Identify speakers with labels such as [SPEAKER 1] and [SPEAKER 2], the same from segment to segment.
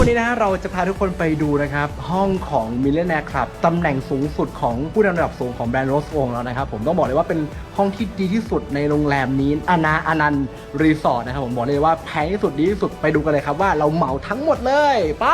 [SPEAKER 1] วันนี้นะฮะเราจะพาทุกคนไปดูนะครับ ห้องของ Millionaire Club ตำแหน่งสูงสุดของผู้นำระดับสูงของแบรนด์โรสองแล้วนะครับ ผมต้องบอกเลยว่าเป็นห้องที่ดีที่สุดในโรงแรมนี้อานาอานันต์รีสอร์ทนะครับผมบอกเลยว่าแพงที่สุดดีที่สุดไปดูกันเลยครับว่าเราเหมาทั้งหมดเลย ไป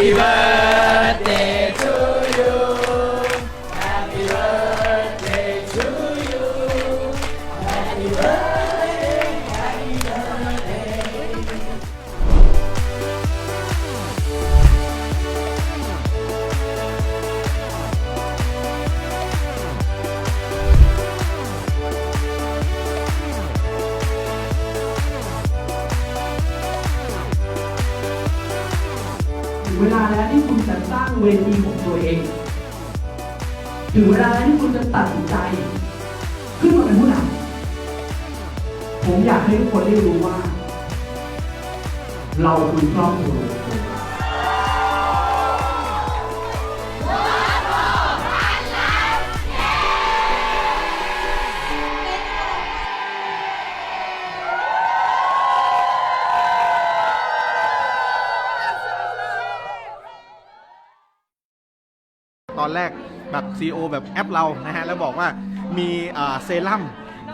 [SPEAKER 1] Happy birthday
[SPEAKER 2] เวลาแล้วที่คุณจะสร้างเวทีของตัวเอง ถึงเวลาแล้วที่คุณจะตัดสินใจ ขึ้นมาเป็นผู้นำผมอยากให้ทุกคนได้รู้ว่า เราคือครอบครัว
[SPEAKER 3] อนแรกแบบ CEO แบบแอปเรานะฮะแล้วบอกว่ามีเซรั่ม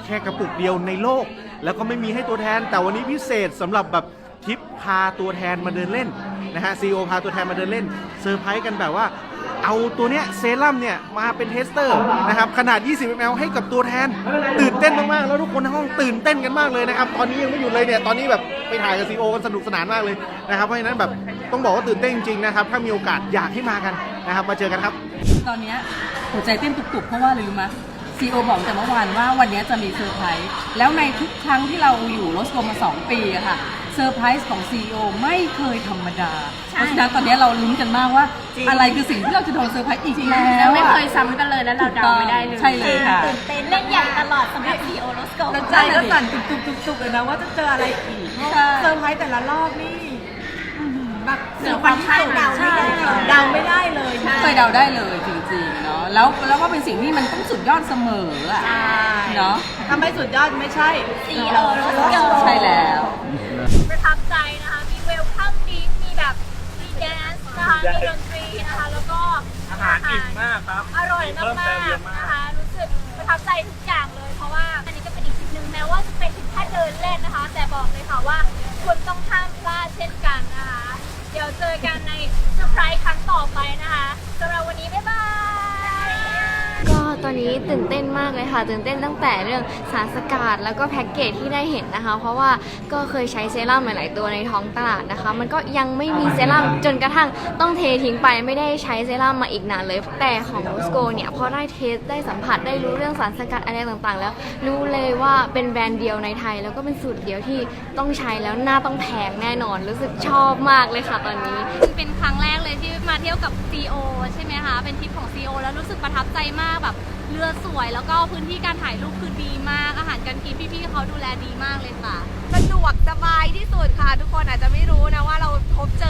[SPEAKER 3] แค่กระปุกเดียวในโลก แล้วก็ไม่มีให้ตัวแทน แต่วันนี้พิเศษสำหรับแบบทริปพาตัวแทนมาเดินเล่นนะฮะ CEO พาตัวแทนมาเดินเล่นเซอร์ไพรส์กันแบบว่าเอาตัวเนี้ยเซรั่มเนี่ยมาเป็นเทสเตอร์นะครับขนาด 20 ml ให้กับตัวแทน ตื่นเต้นมาก ๆ แล้วทุกคนในห้องตื่นเต้นกันมากเลยนะครับ ตอนนี้ยังไม่หยุดเลยเนี่ย ตอนนี้แบบไปถ่ายกับ CEO กันสนุกสนานมากเลยนะครับ เพราะฉะนั้นแบบต้องบอกว่าตื่นเต้นจริง ๆ นะครับ ถ้ามีโอกาสอยากให้มากันนะครับ มาเจอกันครับ
[SPEAKER 4] ตอนเนี้ยหัวใจเต้นตุกๆ เพราะว่าอะไรรู้ไหมซีโอบอกแต่เมื่อวานว่าวันเนี้ยจะมีเซอร์ไพรส์แล้วในทุกครั้งที่เราอยู่โรสโกมา 2 ปีอะค่ะเซอร์ไพรส์ของซีโอไม่เคยธรรมดา เพราะฉะนั้นตอนเนี้ยเราลุ้นกันมากว่า อะไรคือสิ่งที่เราจะโดนเซอร์ไพรส์อีกแล้ว
[SPEAKER 5] แล้วไม่
[SPEAKER 4] อะ
[SPEAKER 5] เคยซ้ำกันเลยแล้วเราเดาไม่ได้เลย
[SPEAKER 4] ใช่เลยค่ะ
[SPEAKER 5] ตื่นเต้นเล่นใหญ่ตลอดสำหรับซีโอโรสโก
[SPEAKER 6] แล้วใจก็สั่นตุกๆๆๆเลยนะว่าจะเจออะไรอีก
[SPEAKER 4] ใช่
[SPEAKER 6] เซอร์ไพรส์แต่ละรอบนี่อื้อหือ แบบ
[SPEAKER 5] เหนือความคาดเดาไม่ได้
[SPEAKER 6] ใช่เดาไม่ได้เลย
[SPEAKER 4] ไม่เคยเดาได้เลยจริงๆเนาะแล้วแล้วก็เป็นสิ่งที่มันต้องสุดยอดเสมออะ
[SPEAKER 6] ใช่
[SPEAKER 4] เนาะ
[SPEAKER 6] ถ้าไม่สุดยอดไม่ใช่
[SPEAKER 5] ซีโอโรสโก
[SPEAKER 4] ใช่แล้ว
[SPEAKER 5] ประทับใจนะคะมีเวลคัมดิ้งมีแบบมีแดนซ์นะคะมีดนตรีนะคะแล้วก็อาหารอิ่มมากครับอร่อยมากๆนะคะรู้สึกประทับใจทุกอย่างเลยเพราะว่า ตอนนี้ตื่น
[SPEAKER 7] เต้นมากเลยค่ะ ตื่นเต้นตั้งแต่เรื่องสารสกัดแล้วก็แพ็กเกจที่ได้เห็นนะคะ เพราะว่าก็เคยใช้เซรั่มหลาย ๆ ตัวในท้องตลาดนะคะ มันก็ยังไม่มีเซรั่มจนกระทั่งต้องเททิ้งไปไม่ได้ใช้เซรั่มมาอีกนานเลย แต่ของโรสโกเนี่ยพอได้เทสได้สัมผัสได้รู้เรื่องสารสกัดอะไรต่างๆ แล้ว รู้เลยว่าเป็นแบรนด์เดียวในไทย แล้วก็เป็นสูตรเดียวที่ต้องใช้แล้วหน้าต้องแพงแน่นอนรู้สึกชอบมากเลยค่ะตอนนี้
[SPEAKER 8] เป็นครั้งแรกเลยที่มาเที่ยวกับ CO ใช่ไหมคะเป็นทริปของ CO แล้วรู้สึกประทับใจมากแบบ เรือสวยแล้วก็พื้นที่การถ่ายรูปคือดีมาก อาหารการกินพี่ๆเขาดูแลดีมากเลยค่ะ
[SPEAKER 9] สะดวกสบายที่สุดค่ะ ทุกคนอาจจะไม่
[SPEAKER 8] รู้นะว่าเราพบเจ